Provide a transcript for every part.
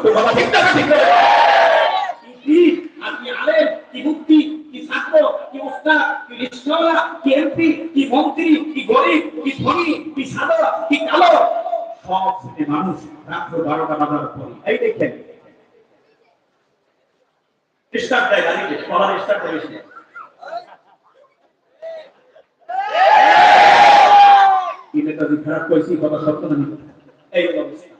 সত্য কথা ঠিক না ঠিক কি আপনি আলেম কি মুক্তি কি ছাত্র কি উস্তাদ কি রিক্সাওয়ালা কি এমপি কি মন্ত্রী কি গরিব কি ধনী কি সাদা কি কালো সব শ্রেণির মানুষ রাত্র বারোটা বাজার পরে এই দেখেন খারাপ করেছি কথা সত্য না এই অবস্থা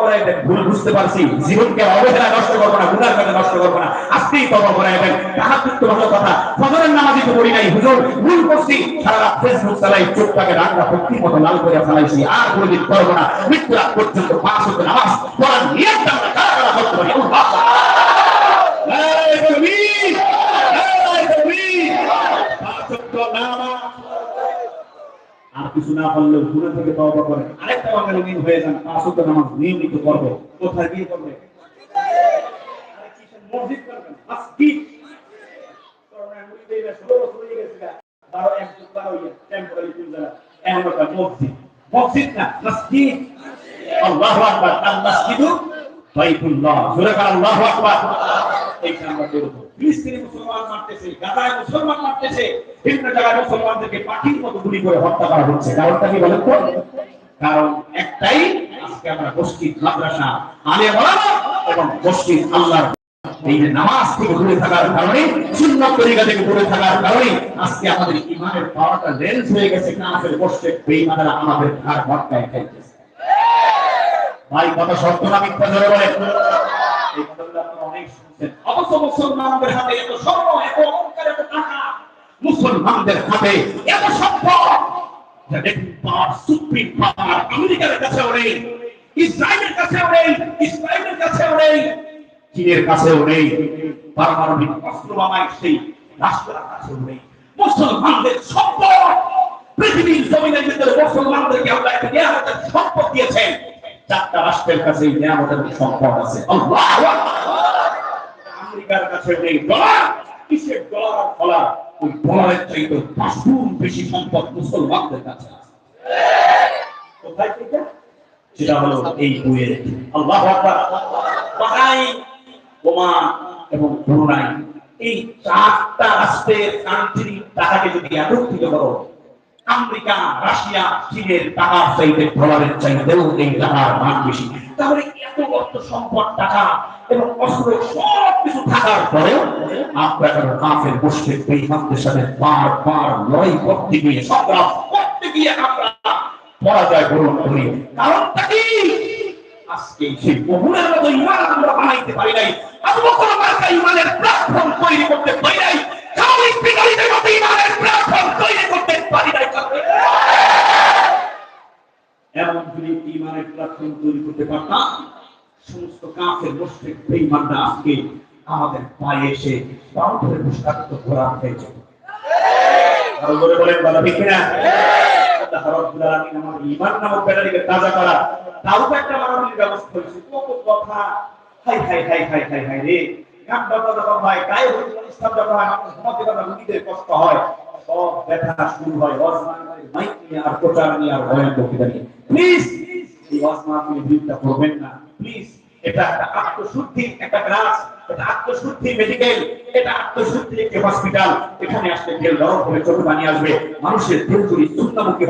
করাই দেন, ভুল বুঝতে নষ্ট করব না গুনার কাজে নাই, হুজুর করছি। সারা রাত ফেসবুক চালাই, চোখটাকে মতো লাল করে ফেলাইছি আর কোনোদিন করব না। মৃত্যু পর্যন্ত পাঁচ নামাজ পড়ার কারা করতে পারি নারায়ে তাকবীর নারায়ে তাকবীর পাঁচ ওয়াক্ত নামাজ আর কিছু না পারলে গুণা থেকে তওবা করেন আরেকটা বাঙালি দিন হয়ে যান, পাঁচ ওয়াক্ত নামাজ নিয়মিত করবে কোথায় গিয়ে করবে মসজিদ করবেন? মসজিদ করোনা মুড়ি দেবে 16 বছর হয়ে গেছে গা। বারো, এক যুগ বারো ইয়ে টেম্পোরারি চুলজারা এখন একটা মসজিদ। মসজিদ না মসজিদ আল্লাহু আকবার আল মসজিদু বাইতুল্লাহ কার আল্লাহু আকবার। আজকে নামাজ থেকে দূরে থাকার কারণে, সুন্নত তরিকা থেকে দূরে থাকার কারণে আজকে আমাদের ইমানের পাওয়ারটা রেঞ্জ হয়ে গেছে, কাফের আমাদের ঘর ভটকায় খাইতেছে। ভাই, কথা সত্য না মিথ্যা জোরে বলেন। এই কথাগুলো আপনারা মুসলমানদের হাতে এত সম্পদ সুপ্রিম পাওয়ার আমেরিকার কাছেও নেই ইসরায়েলের কাছেও নেই ইসরায়েলের কাছেও নেই চীনের কাছেও নেই পারমাণবিক অস্ত্র বামায় সেই রাষ্ট্রের কাছেও নেই মুসলমানদের সম্পদ পৃথিবীর জমিনের ভিতরে মুসলমানদেরকে আল্লাহ একটা সম্পদ দিয়েছেন। চারটা রাষ্ট্রের কাছে এই নিয়ামতের সম্পদ আছে। আমেরিকার কাছে নেই ডলার, কিসের ডলার আর ওই ডলারের চাইতে পাঁচ গুণ বেশি সম্পদ মুসলমানদের কাছে কোথায় থেকে সেটা হলো এই বইয়ের আল্লাহ ওমান এবং ব্রুনাই এই চারটা রাষ্ট্রের কান্ট্রি টাকাকে যদি একত্রিত করো আমেরিকা, রাশিয়া, চীনের টাকার চাইতে ডলারের চাইতেও এই টাকার মান বেশি। তাহলে এত অর্থ সম্পদ, টাকা এবং অস্ত্র সব কিছু থাকার পরেও আমরা কাফের সাথে লড়াই করতে গিয়ে, সংগ্রাম করতে গিয়ে আমরা পরাজয় গ্রহণ করি। কারণটা কি? আজকে সেই বহুলের মতো ইমান আমরা বানাইতে পারি নাই। মার্কা ইমানের প্ল্যাটফর্ম তৈরি করতে পারি নাই খালিদ বিন ওয়ালিদের মতো ইমানের প্ল্যাটফর্ম তৈরি করতে পারি নাই এমন যদি ইমানের তৈরি করতে পারতাম, সমস্ত কাফের মুশরিক বেঈমানরা আজকে আমাদের পায়ে এসে পাও ধরে মুশতাকত ঘোরা হয়েছে আরও বলে বলেন বাবা ঠিক না আল্লাহ রাব্বুল আলামিন আমার ঈমান নামক ব্যাটারিকে তাজা করা, তাও তো একটা মানবিক ব্যবস্থা করেছে। কত কথা, হাই হাই হাই হাই হাই হাই রে। গান বাজনা যখন হয়, গায়ে হলুদ অনুষ্ঠান যখন হয়, আমাদের ঘুমাতে পারে রুগীদের কষ্ট হয়। সব ব্যথা শুরু হয় ওয়াজমান মাইক নিয়ে আর প্রচার নিয়ে আর ভয়ের বক্তৃতা নিয়ে। প্লিজ এই করবেন না। প্লিজ এটা একটা আত্মশুদ্ধি, একটা ক্লাস এটা আত্মশুদ্ধি মেডিকেল এটা আত্মশুদ্ধি একটি হসপিটাল এখানে আসলে নরম হবে আসবে। মানুষের দিল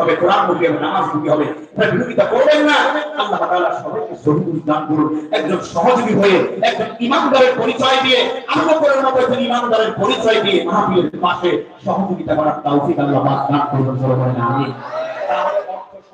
হবে, কোরআনমুখী হবে, নামাজমুখী হবে, এটা বিরোধিতা করবেন না। আল্লাহ সবাইকে সহিদুল দান করুন। একজন সহযোগী হয়ে, একজন ইমানদারের পরিচয় দিয়ে, আল্লাহ করার মতো একজন ইমানদারের পরিচয় দিয়ে মাহফিলের পাশে সহযোগিতা করার তৌফিক আল্লাহ দান